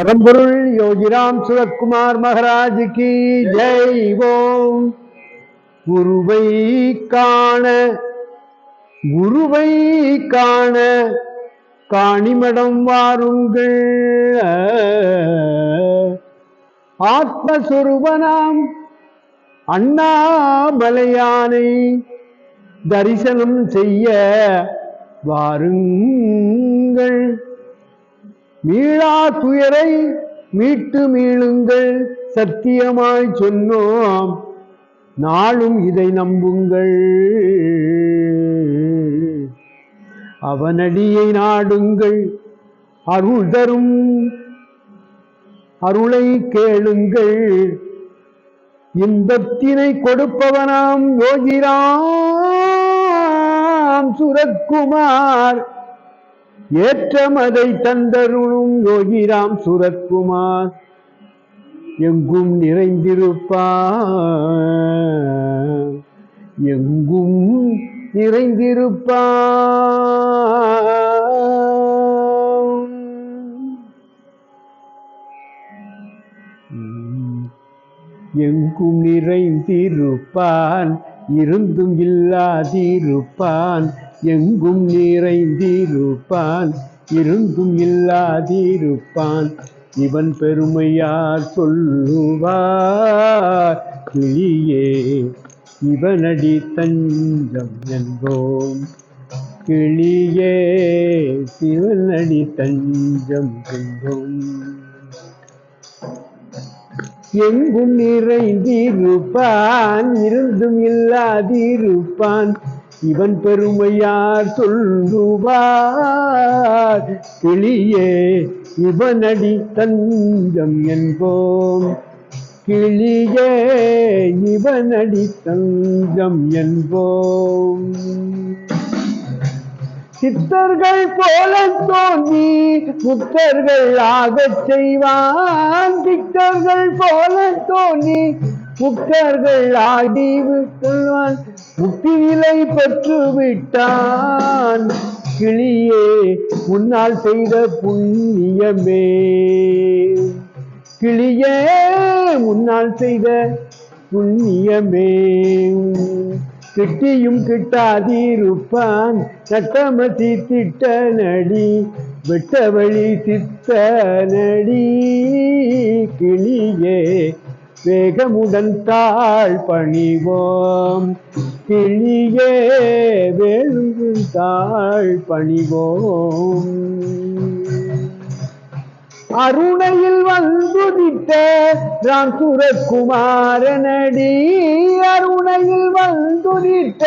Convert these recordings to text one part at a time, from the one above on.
பரம்பொருள் யோகிராம் சுரத்குமார் மகாராஜ் கி ஜெய் ஓம். குருவை காண குருவை காண காணிமடம் வாருங்கள். ஆத்மஸ்வரூபனாம் அண்ணாமலையானை தரிசனம் செய்ய வாருங்கள். மீளா துயரை மீட்டு மீளுங்கள் சத்தியமாய் சொன்னோம். நாளும் இதை நம்புங்கள். அவனடியை நாடுங்கள். அருள் தரும். அருளை கேளுங்கள். இன்பத்தினை கொடுப்பவனாம் யோகிராம் சுரத்குமார். ஏற்றமதை தந்தருளும் யோகிராம் சுரத்குமார். எங்கும் நிறைந்திருப்பார். எங்கும் நிறைந்திருப்பார். எங்கும் நிறைந்திருப்பான் இருந்தும் இல்லாதிருப்பான். எங்கும் நிறைந்திருப்பான் இருந்தும் இல்லாதிருப்பான். இவன் பெருமையார் சொல்லுவார் கிளியே இவனடி தஞ்சம் என்போம். கிளியே சிவனடி தஞ்சம் என்போம். எங்கும் நிறைந்திருப்பான் இருந்தும் இல்லாதிருப்பான். இவன் பெருமையார் சொல்லுவார் கிளியே இவனடி தஞ்சம் என்போம். கிளியே இவனடி தஞ்சம் என்போம். சித்தர்கள் போல தோன்றி புத்தர்கள் ஆகச் செய்வான். சித்தர்கள் போல தோன்றி முத்தர்கள் ஆடி விட்டுவான் முக்தி நிலை பெற்று விட்டான் கிளியே முன்னால் செய்த புண்ணியமே. கிளியே முன்னால் செய்த புண்ணியமே. கிட்டியும் கிட்டாதிருப்பான். நட்டமதி திட்ட நடி வெட்ட வழி திட்ட நடி கிளியே வேகமுடன் தாழ் பணிவோம். கிளியே வேலுங்கும் தாழ் பணிவோம். அருணையில் வந்துதித்த ராம் சுரக்குமாரனடி அருணையில் வந்துதித்த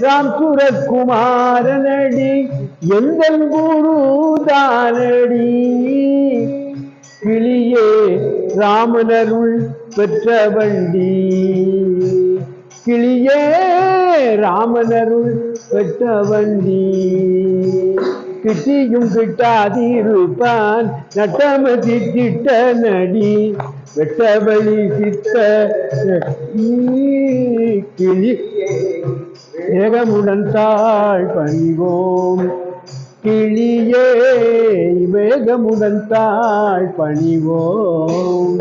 ராம் சுரக்குமாரனடி எந்த குரு தானடி? கிளியே ராமனருள் பெற்ற வண்டி கிளியே ராமனருள் பெற்ற வண்டி கிட்டியும் கிட்டாதிருப்பான் நட்டமதி திட்ட நடி. வெட்டவழி சித்த கிளி வேகமுடன் தாழ் பணிவோம். கிளியே வேகமுடன் தாழ் பணிவோம்.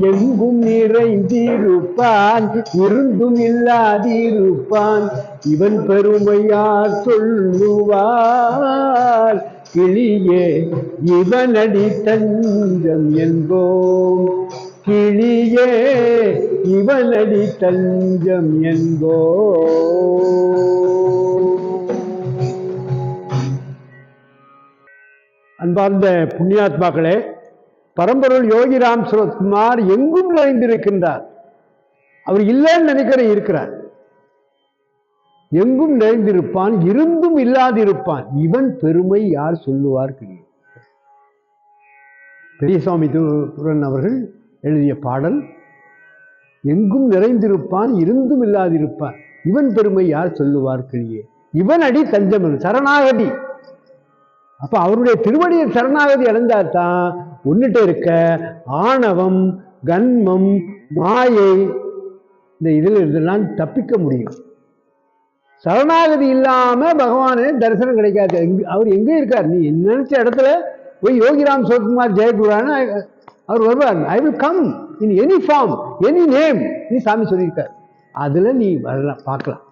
எங்கும் நிறைந்திருப்பான் இருந்தும் இல்லாதிருப்பான் இவன் பெருமையார் சொல்லுவார் கிளியே இவனடி தஞ்சம் என்போம். கிளியே இவனடி தஞ்சம் என்போம். அன்பார்ந்த புண்ணியாத்மாக்களே பரம்பொருள் யோகிராம் சுரத்குமார் எங்கும் நிறைந்திருக்கின்றார். அவர் இல்லைன்னு நினைக்கிற இருக்கிறார். எங்கும் நிறைந்திருப்பான் இருந்தும் இல்லாதிருப்பான். இவன் பெருமை யார் சொல்லுவார் கிடையாது. பெரியசாமி துரன் அவர்கள் எழுதிய பாடல் எங்கும் நிறைந்திருப்பான் இருந்தும் இல்லாதிருப்பான். இவன் பெருமை யார் சொல்லுவார் கிளியே இவன் அடி தஞ்சம் என்று. சரணாகதி. அப்போ அவருடைய திருவடியை சரணாகதி அடைந்தால் தான் ஒன்றுட்டு இருக்க ஆணவம் கன்மம் மாயை இந்த இதில் இதெல்லாம் தப்பிக்க முடியும். சரணாகதி இல்லாமல் பகவானே தரிசனம் கிடைக்காது. அவர் எங்கே இருக்கார்? நீ நினச்ச இடத்துல போய் யோகிராம் சிவகுமார் ஜெயகுரான்னு அவர் வருவார். I will come in any form any name நீ சாமி சொல்லியிருக்கார். அதில் நீ வரலாம் பார்க்கலாம்.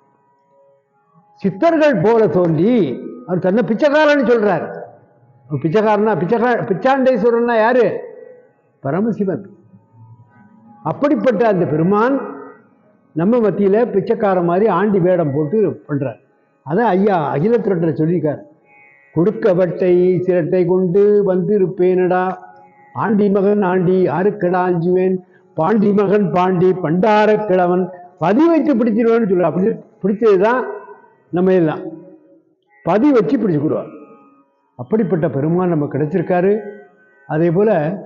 சித்தர்கள் போல தோன்றி அவர் தன்னை பிச்சைக்காரன்னு சொல்கிறார் பிச்சைக்காரனா பிச்சைக்கா பிச்சாண்டேஸ்வரன்னா யாரு? பரமசிவன். அப்படிப்பட்ட அந்த பெருமான் நம்ம மத்தியில் பிச்சைக்கார மாதிரி ஆண்டி வேடம் போட்டு பண்ணுறார் அதான் ஐயா அகிலத்திரட்டில் சொல்லியிருக்கார். கொடுக்கவட்டை சிரட்டை கொண்டு வந்திருப்பேனடா. ஆண்டி மகன் ஆண்டி ஆறுக்கடா அஞ்சுவேன்? பாண்டி மகன் பாண்டி பண்டார கிழவன். பதி வைத்து பிடிச்சிருவேன்னு சொல்லுவார் அப்படி பிடிச்சது தான் நம்ம எல்லாம். பதி வச்சு பிடிச்சுக்கிடுவார் அப்படிப்பட்ட பெருமான் நமக்கு கிடைச்சிருக்காரு. அதே போல்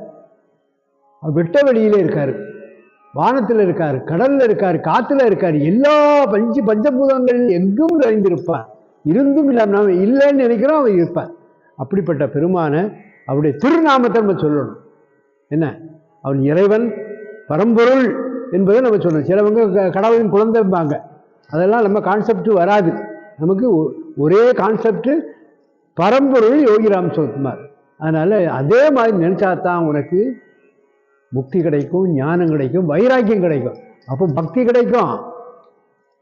வெட்ட வெளியிலே இருக்கார். வானத்தில் இருக்கார் கடலில் இருக்கார் காற்றுல இருக்கார். எல்லா பஞ்சு பஞ்சபூதங்கள் எங்கும் நிறைந்திருப்பார். இருந்தும் இல்லாமல் நாம் இல்லைன்னு நினைக்கிறோம் அவன் இருப்பார். அப்படிப்பட்ட பெருமானை அவருடைய திருநாமத்தை நம்ம சொல்லணும். என்ன? அவன் இறைவன் பரம்பொருள் என்பதை நம்ம சொல்லணும். சிலவங்க க- கடவுளின் குழந்தைம்பாங்க. அதெல்லாம் நம்ம கான்செப்ட் வராது. நமக்கு ஒ- ஒரே கான்செப்ட் பரம்பொருள் யோகிராம் சிவகுமார் அதனால அதே மாதிரி நினைச்சாதான் உனக்கு முக்தி கிடைக்கும் ஞானம் கிடைக்கும் வைராக்கியம் கிடைக்கும். அப்போ பக்தி கிடைக்கும்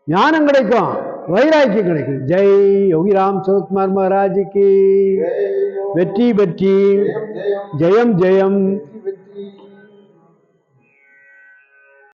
ஞானம் கிடைக்கும் வைராக்கியம் கிடைக்கும். ஜெய் யோகிராம் சிவகுமார் மகாராஜுக்கு. வெற்றி வெற்றி ஜெயம் ஜெயம்.